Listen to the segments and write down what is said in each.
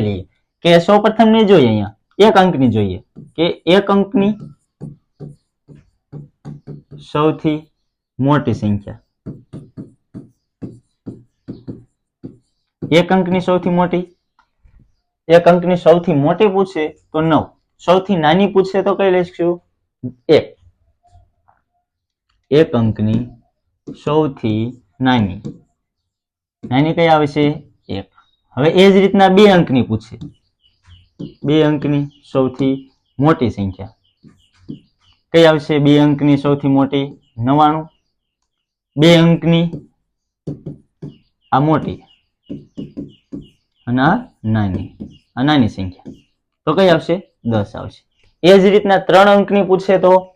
લઈએ કે સૌ પ્રથમ ને જોઈએ અહીંયા. એક અંકની જોઈએ. કે એક અંકની સૌથી મોટી સંખ્યા. એક અંકની સૌથી મોટી? એક અંકની સૌથી મોટી પૂછે તો નવ. સૌથી નાની પૂછે તો કઈ લઈશું એક. એક અંકની સૌથી નાની. નાની કઈ આવે છે? હવે એ જ રીતના બે અંકની પૂછે. બે અંકની સૌથી મોટી સંખ્યા. કઈ આવશે? બે અંકની સૌથી મોટી નવાણું. બે અંકની આ મોટી. અને આ નાની. આ નાની સંખ્યા. તો કઈ આવશે? દસ આવશે. એ જ રીતના ત્રણ અંકની પૂછે તો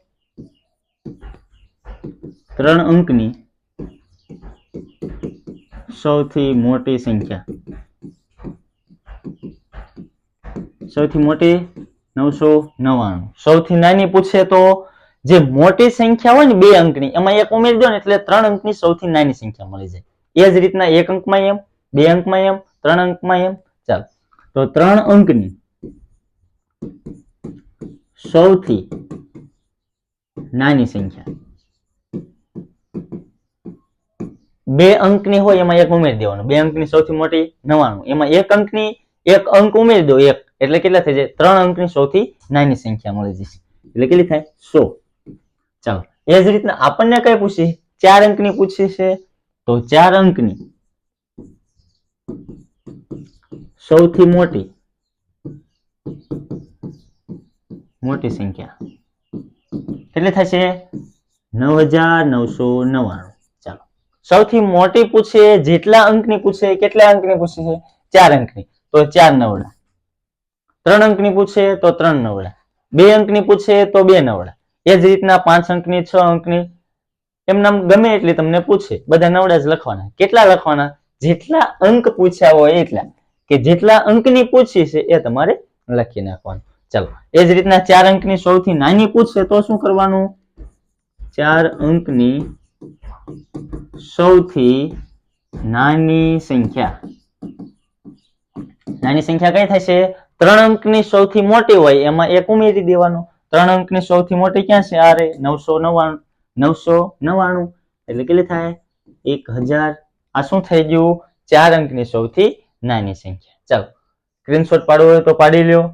ત્રણ અંકની સૌથી મોટી સંખ્યા. સૌથી મોટી નવસો નવ્વાણું. સૌથી નાની પૂછે તો જે મોટી સંખ્યા હોય ને બે અંકની, એમાં એક ઉમેરી દો ને એટલે ત્રણ અંકની સૌથી નાની સંખ્યા મળી જાય. એ જ રીતના એક અંકમાં એમ, બે અંકમાં એમ, ત્રણ અંકમાં એમ, ચાલો. તો ત્રણ અંકની સૌથી નાની સંખ્યા. બે અંકની હોય એમાં એક ઉમેરી દેવાનું. બે અંકની સૌથી મોટી નવાણું એમાં એક અંકની એક અંક ઉમેરી દો, એક. એટલે કેટલા થઈ જાય? ત્રણ અંકની સૌથી નાની સંખ્યા મળી જશે. એટલે કેટલી થાય? સો. ચાલો. એ જ રીતના આપણને કઈ પૂછી? ચાર અંકની પૂછી છે. તો ચાર અંકની સૌથી મોટી મોટી સંખ્યા કેટલી થશે? નવ હજાર નવસો નવ્વાણું. ચાલો. સૌથી મોટી પૂછે, જેટલા અંકની પૂછે, કેટલા અંકની પૂછે છે? ચાર અંકની. તો ચાર નવડા. ત્રણ અંકની પૂછે તો ત્રણ નવડા. બે અંકની પૂછે તો બે નવડા. એ જ રીતના પાંચ અંકની, છ અંકની એમનામ ગમે એટલી તમને પૂછે. બધા નવડા જ લખવાના. કેટલા લખવાના? જેટલા અંક પૂછ્યા હોય એટલા. કે જેટલા અંકની પૂછી છે એ તમારે લખી નાખવાનું. ચાલો. એ જ રીતના ચાર અંકની સૌથી નાની પૂછે તો શું કરવાનું? ચાર અંકની સૌથી નાની સંખ્યા. નાની સંખ્યા કઈ થશે? ત્રણ અંકની સૌથી મોટી હોય, એમાં એક ઉમેરી દેવાનું. ત્રણ અંકની સૌથી મોટી ક્યાં છે? આ રે નવસો નવ્વાણું નવસો નવ્વાણું એટલે કેટલી થાય? એક હજાર. આ શું થઈ ગયું? ચાર અંકની સૌથી નાની સંખ્યા. ચાલો સ્ક્રીનશોટ પાડવો હોય તો પાડી લ્યો.